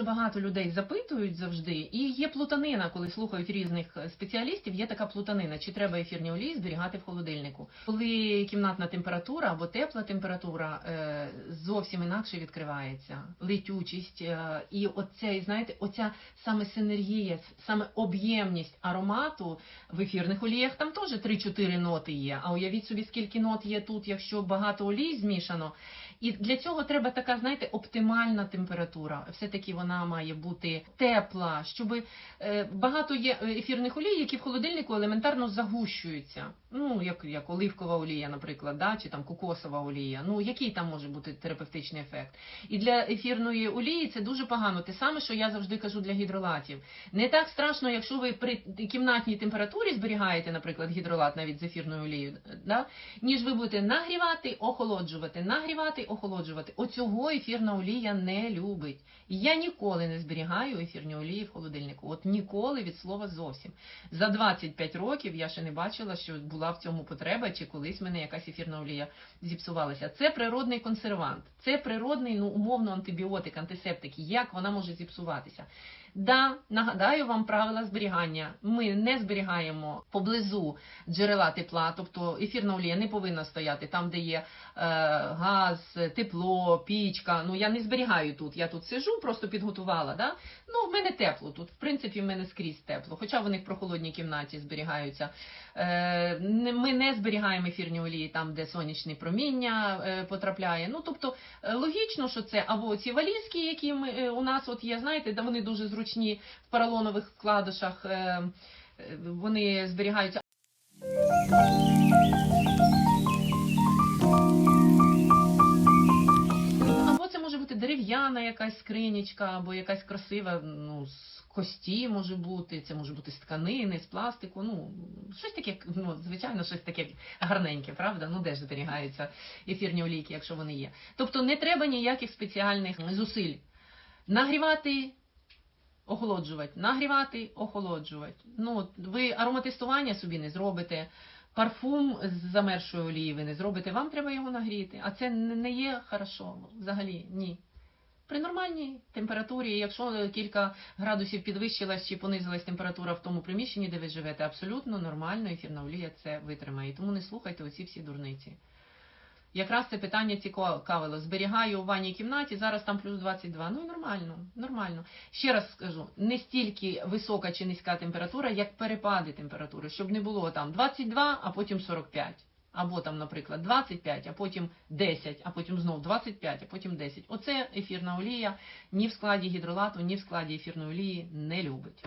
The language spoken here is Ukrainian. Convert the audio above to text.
дуже багато людей запитують завжди, і є плутанина, коли слухають різних спеціалістів, є така плутанина, чи треба ефірні олії зберігати в холодильнику. Коли кімнатна температура або тепла температура е, зовсім інакше відкривається, летючість, е, і оця, знаєте, оця саме синергія, саме об'ємність аромату в ефірних оліях там теж 3-4 ноти є. А уявіть собі, скільки нот є тут, якщо багато олій змішано. І для цього треба така, знаєте, оптимальна температура. Все-таки вона має бути тепла, щоб багато є е, ефірних олій, які в холодильнику елементарно загущуються. Ну, як, як оливкова олія, наприклад, да, чи там кокосова олія. Ну, який там може бути терапевтичний ефект? І для ефірної олії це дуже погано. Те саме, що я завжди кажу для гідролатів. Не так страшно, якщо ви при кімнатній температурі зберігаєте, наприклад, гідролат навіть з ефірною олією, да, ніж ви будете нагрівати, охолоджувати, нагрівати, охолоджувати. Оцього ефірна олія не любить. Я ніколи не зберігаю ефірні олії в холодильнику. От ніколи від слова зовсім. За 25 років я ще не бачила, що була в цьому потреба, чи колись в мене якась ефірна олія зіпсувалася. Це природний консервант, це природний, ну умовно антибіотик, антисептик. Як вона може зіпсуватися? Да, нагадаю вам правила зберігання. Ми не зберігаємо поблизу джерела тепла, тобто ефірна олія не повинна стояти там, де є е, газ, тепло, пічка. Ну я не зберігаю тут. Я тут сижу, просто підготувала. Да? Ну, в мене тепло тут. В принципі, в мене скрізь тепло. Хоча вони в прохолодній кімнаті зберігаються. Е, ми не зберігаємо ефірні олії там, де сонячне проміння е, потрапляє. Ну тобто е, логічно, що це або ці валізки, які ми е, у нас от є, знаєте, де вони дуже зручні в поролонових вкладишах. Вони зберігаються. Дерев'яна якась скринічка, або якась красива, ну, з кості може бути, це може бути з тканини, з пластику. Ну, щось таке, ну, звичайно, щось таке гарненьке, правда? Ну, де ж зберігаються ефірні олійки, якщо вони є. Тобто не треба ніяких спеціальних зусиль. Нагрівати, охолоджувати, нагрівати, охолоджувати. Ну, ви ароматестування собі не зробите. Парфум з замершої олії ви не зробите, вам треба його нагріти. А це не є хорошо взагалі, ні. При нормальній температурі, якщо кілька градусів підвищилась чи понизилась температура в тому приміщенні, де ви живете, абсолютно нормально ефірна олія це витримає. Тому не слухайте оці всі дурниці. Якраз це питання цікавило. Зберігаю у ванній кімнаті, зараз там плюс 22. Ну і нормально, нормально. Ще раз скажу, не стільки висока чи низька температура, як перепади температури, щоб не було там 22, а потім 45. Або там, наприклад, 25, а потім 10, а потім знов 25, а потім 10. Оце ефірна олія ні в складі гідролату, ні в складі ефірної олії не любить.